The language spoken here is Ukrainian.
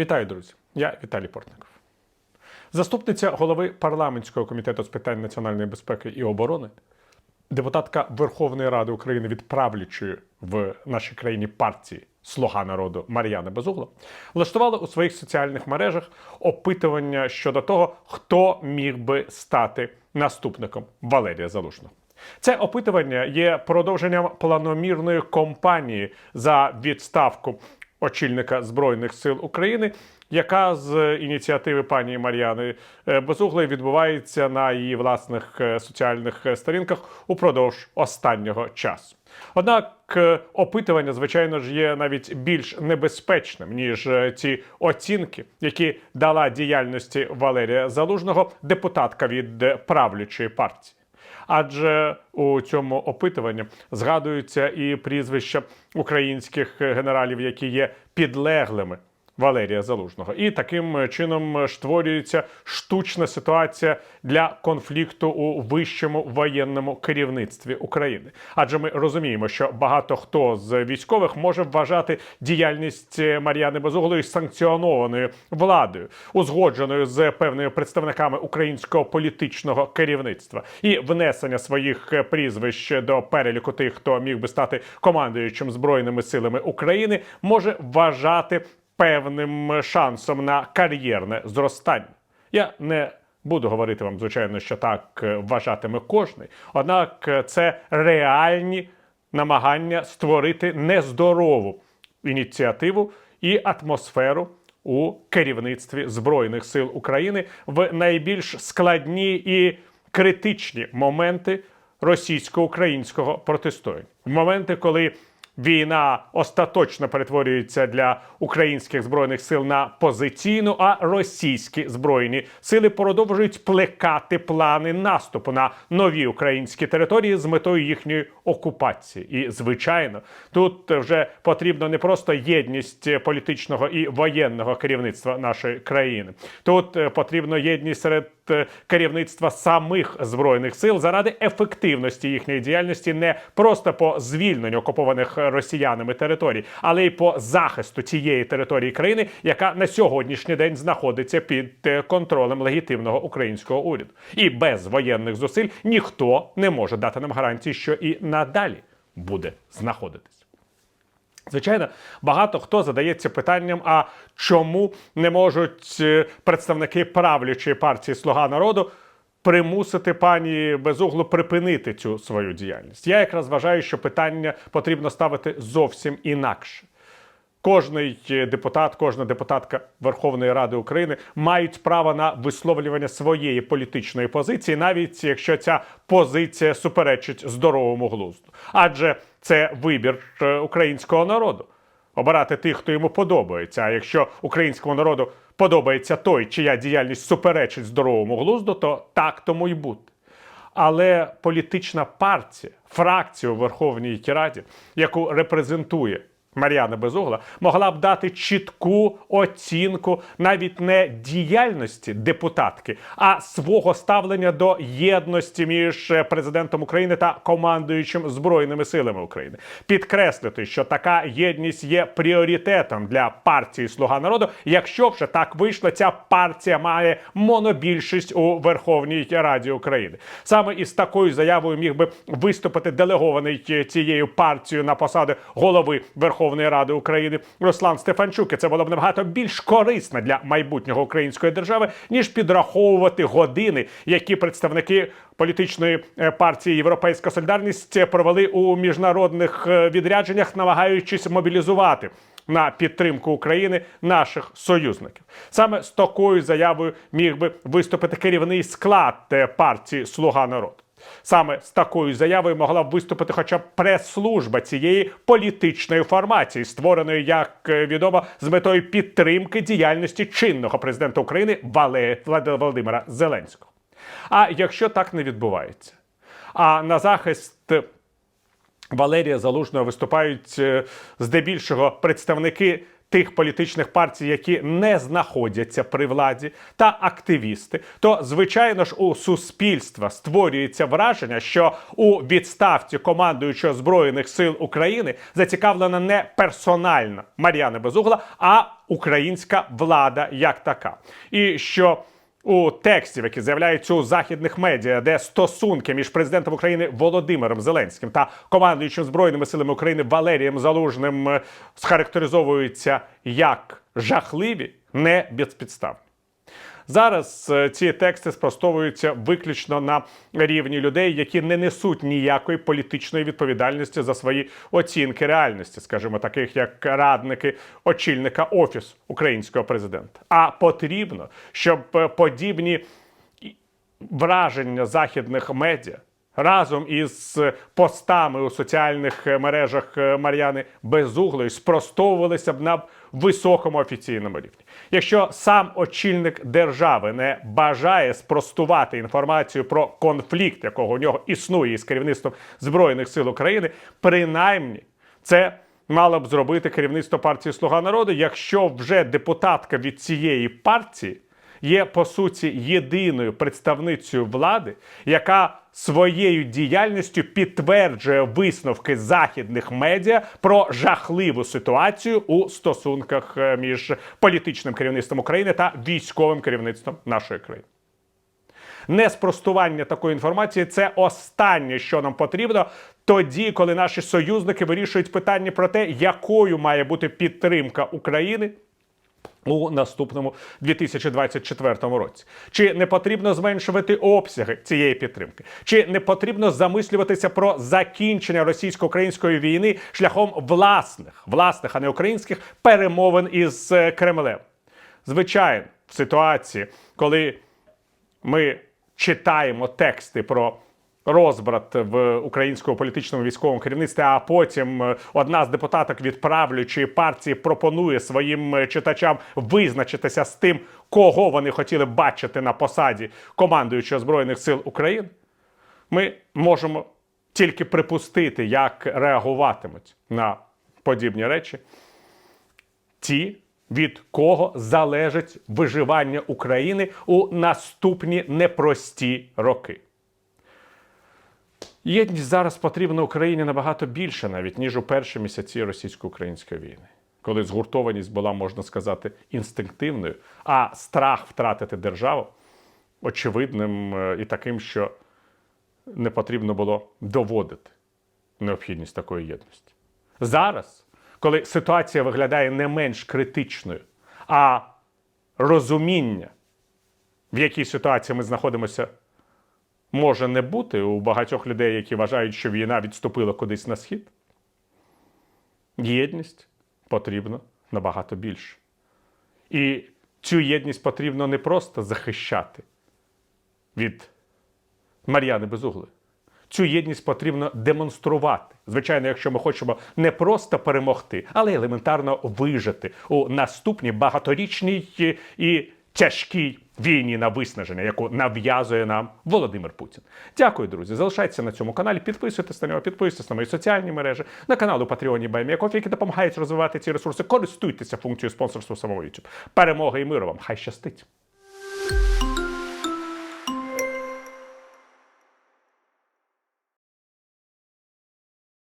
Вітаю, друзі! Я Віталій Портников. Заступниця голови парламентського комітету з питань національної безпеки і оборони, депутатка Верховної Ради України від правлячої в нашій країні партії Слуга народу Мар'яна Безугла влаштувала у своїх соціальних мережах опитування щодо того, хто міг би стати наступником Валерія Залужного. Це опитування є продовженням планомірної кампанії за відставку очільника Збройних сил України, яка з ініціативи пані Мар'яни е, Безуглої відбувається на її власних е, соціальних е, сторінках упродовж останнього часу. Однак опитування, звичайно ж, є навіть більш небезпечним ніж ці оцінки, які дала діяльності Валерія Залужного депутатка від правлячої партії. Адже у цьому опитуванні згадуються і прізвища українських генералів, які є підлеглими Валерія Залужного. І таким чином створюється штучна ситуація для конфлікту у вищому воєнному керівництві України. Адже ми розуміємо, що багато хто з військових може вважати діяльність Мар'яни Безуглої санкціонованою владою, узгодженою з певними представниками українського політичного керівництва, і внесення своїх прізвищ до переліку тих, хто міг би стати командуючим збройними силами України, може вважати певним шансом на кар'єрне зростання. Я не буду говорити вам, звичайно, що так е, вважатиме кожний. Однак е, це реальні намагання створити нездорову ініціативу і атмосферу у керівництві Збройних сил України в найбільш складні і критичні моменти російсько-українського протистояння. В моменти, коли Війна остаточно перетворюється для українських збройних сил на позиційну, а російські збройні сили продовжують плекати плани наступу на нові українські території з метою їхньої окупації. І звичайно, тут вже потрібно не просто єдність політичного і воєнного керівництва нашої країни. Тут е, потрібно єдність серед е, керівництва самих збройних сил заради ефективності їхньої діяльності не просто по звільненню окупованих росіянами територій, але й по захисту тієї території країни, яка на сьогоднішній день знаходиться під е, контролем легітимного українського уряду. І без воєнних зусиль ніхто не може дати нам гарантії, що і надалі буде знаходитись. Звичайно, багато хто задається питанням: а чому не можуть е, представники правлячої партії Слуга народу примусити пані Безуглу припинити цю свою діяльність? Я якраз вважаю, що питання потрібно ставити зовсім інакше. Кожний е, депутат, кожна депутатка Верховної Ради України мають право на висловлювання своєї політичної позиції, навіть якщо ця позиція суперечить здоровому глузду. Адже це вибір е, українського народу обирати тих, хто йому подобається. А якщо українському народу подобається той, чия діяльність суперечить здоровому глузду, то так тому й бути. Але політична партія, фракція у Верховній Раді, яку репрезентує Мар'яна Безугла, могла б дати чітку оцінку навіть не діяльності депутатки, а свого ставлення до єдності між президентом України та командуючим збройними силами України. Підкреслити, що така єдність є пріоритетом для партії Слуга народу. Якщо вже так вийшло, ця партія має монобільшість у Верховній Раді України. Саме із такою заявою міг би виступити делегований цією партією на посади голови Верховної Ради України Руслан Стефанчук. І це було б набагато більш корисно для майбутнього української держави, ніж підраховувати години, які представники політичної е, партії Європейська Солідарність провели у міжнародних е, відрядженнях, намагаючись мобілізувати. На підтримку України наших союзників саме з такою заявою міг би виступити керівний склад е, партії Слуга народу. Саме з такою заявою могла б виступити хоча б прес-служба цієї політичної формації, створеної, як е, відомо, з метою підтримки діяльності чинного президента України Вале Володимира Зеленського. А якщо так не відбувається, а на захист Валерія Залужного виступають е, здебільшого представники тих політичних партій, які не знаходяться при владі, та активісти, то звичайно ж у суспільства створюється враження, що у відставці командуючого збройних сил України зацікавлена не персональна Мар'яна Безугла, а українська влада як така, і що у текстів, які з'являються у західних медіа, де стосунки між президентом України Володимиром Зеленським та командуючим збройними силами України Валерієм Залужним е, схарактеризовуються як жахливі, не безпідставні. Зараз е, ці тексти спростовуються виключно на рівні людей, які не несуть ніякої політичної відповідальності за свої оцінки реальності, скажімо, таких як радники очільника офісу українського президента. А потрібно, щоб е, подібні враження західних медіа разом із постами у соціальних мережах Мар'яни Безуглої спростовувалися б на високому офіційному рівні. Якщо сам очільник держави не бажає спростувати інформацію про конфлікт, якого у нього існує із керівництвом Збройних сил України, принаймні це мало б зробити керівництво партії Слуга народу, якщо вже депутатка від цієї партії є по суті єдиною представницею влади, яка своєю діяльністю підтверджує висновки західних медіа про жахливу ситуацію у стосунках е, між політичним керівництвом України та військовим керівництвом нашої країни. Неспростування такої інформації це останнє, що нам потрібно тоді, коли наші союзники вирішують питання про те, якою має бути підтримка України. У наступному 2024 році чи не потрібно зменшувати обсяги цієї підтримки, чи не потрібно замислюватися про закінчення російсько-української війни шляхом власних, власних, а не українських перемовин із е, Кремлем? Звичайно, в ситуації, коли ми читаємо тексти про розбрат в українському політичному військовому керівництві, а потім е, одна з депутаток від партії пропонує своїм е, читачам визначитися з тим, кого вони хотіли бачити на посаді командуючого збройних сил України. Ми можемо тільки припустити, як реагуватимуть на подібні речі ті, від кого залежить виживання України у наступні непрості роки. Єдність зараз потрібна Україні набагато більше, навіть ніж у перші місяці російсько-української війни, коли згуртованість була, можна сказати, інстинктивною, а страх втратити державу очевидним е, і таким, що не потрібно було доводити необхідність такої єдності. Зараз, коли ситуація виглядає не менш критичною, а розуміння, в якій ситуації ми знаходимося може не бути у багатьох людей, які вважають, що війна відступила кудись на схід. Єдність потрібно набагато більше. І цю єдність потрібно не просто захищати від Мар'яни Безугли. Цю єдність потрібно демонструвати. Звичайно, якщо ми хочемо не просто перемогти, але елементарно вижити у наступній багаторічній і тяжкій війні на виснаження, яку нав'язує нам Володимир Путін. Дякую, друзі. Залишайтеся на цьому каналі, підписуйтесь на нього, підписуйтесь на мої соціальні мережі, на канал у Патреоні Байміякофі, які допомагають розвивати ці ресурси. Користуйтеся функцією спонсорства самого YouTube. Перемоги і миру вам! Хай щастить!